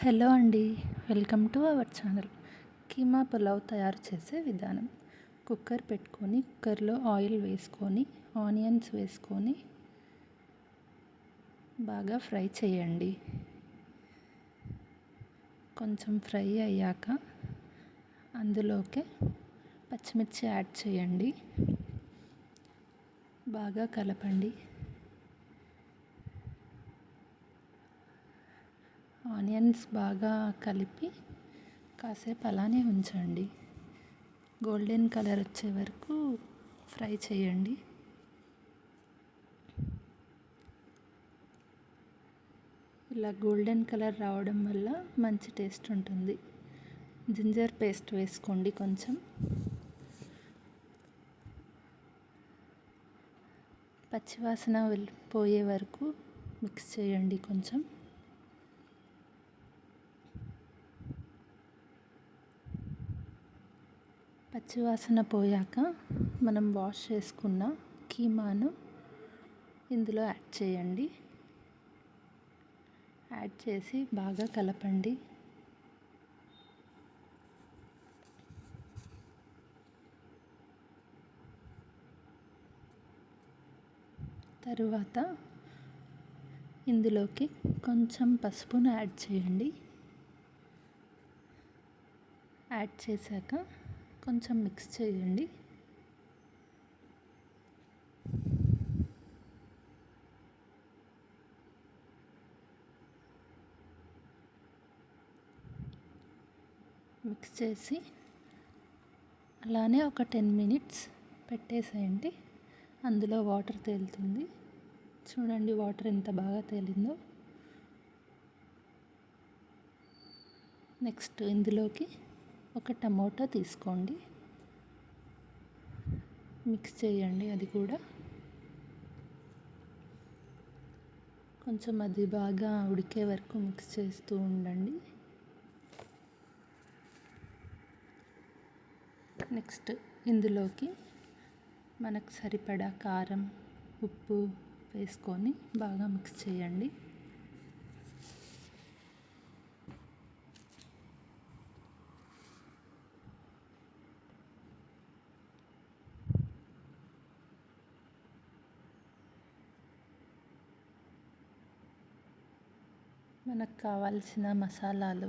Hello అండి welcome to our channel. Keema pulao తయారు చేసే విధానం. కుక్కర్ పెట్టుకొని కుక్కర్లో ఆయిల్ వేసుకొని ఆనియన్స్ వేసుకొని బాగా ఫ్రై చేయండి. కొంచెం ఫ్రై అయ్యాక అందులోకి పచ్చిమిర్చి యాడ్ చేయండి. బాగా కలపండి. ఆనియన్స్ బాగా కలిపి కాసేపు అలానే ఉంచండి. గోల్డెన్ కలర్ వచ్చే వరకు ఫ్రై చేయండి. ఇలా గోల్డెన్ కలర్ రావడం వల్ల మంచి టేస్ట్ ఉంటుంది. జింజర్ పేస్ట్ వేసుకోండి కొంచెం. పచ్చివాసన పోయే వరకు మిక్స్ చేయండి కొంచెం. పచ్చివాసన పోయాక మనం వాష్ చేసుకున్న కీమాను ఇందులో యాడ్ చేయండి. యాడ్ చేసి బాగా కలపండి. తరువాత ఇందులోకి కొంచెం పసుపును యాడ్ చేయండి. యాడ్ చేశాక కొంచెం మిక్స్ చేయండి. మిక్స్ చేసి అలానే ఒక టెన్ మినిట్స్ పెట్టేసేయండి. అందులో వాటర్ తేలుతుంది. చూడండి వాటర్ ఎంత బాగా తేలిందో. నెక్స్ట్ ఇందులోకి ఒక టమోటా తీసుకోండి. మిక్స్ చేయండి అది కూడా. కొంచెం అది బాగా ఉడికే వరకు మిక్స్ చేస్తూ ఉండండి. నెక్స్ట్ ఇందులోకి మనకు సరిపడా కారం ఉప్పు వేసుకొని బాగా మిక్స్ చేయండి. మనకు కావాల్సిన మసాలాలు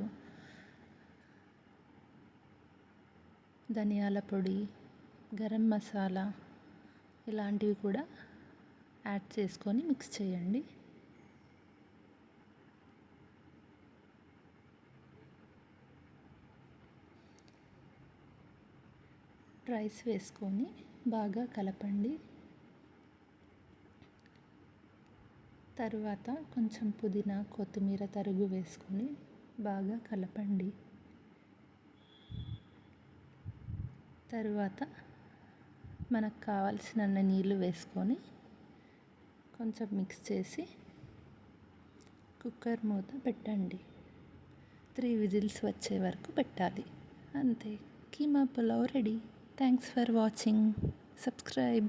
ధనియాల పొడి గరం మసాలా ఇలాంటివి కూడా యాడ్ చేసుకొని మిక్స్ చేయండి. రైస్ వేసుకొని బాగా కలపండి. తరువాత కొంచెం పుదీనా కొత్తిమీర తరుగు వేసుకొని బాగా కలపండి. తరువాత మనకు కావాల్సిన నీళ్ళు వేసుకొని కొంచెం మిక్స్ చేసి కుక్కర్ మూత పెట్టండి. త్రీ విజిల్స్ వచ్చే వరకు పెట్టాలి. అంతే. Keema pulao ready. Thanks for watching subscribe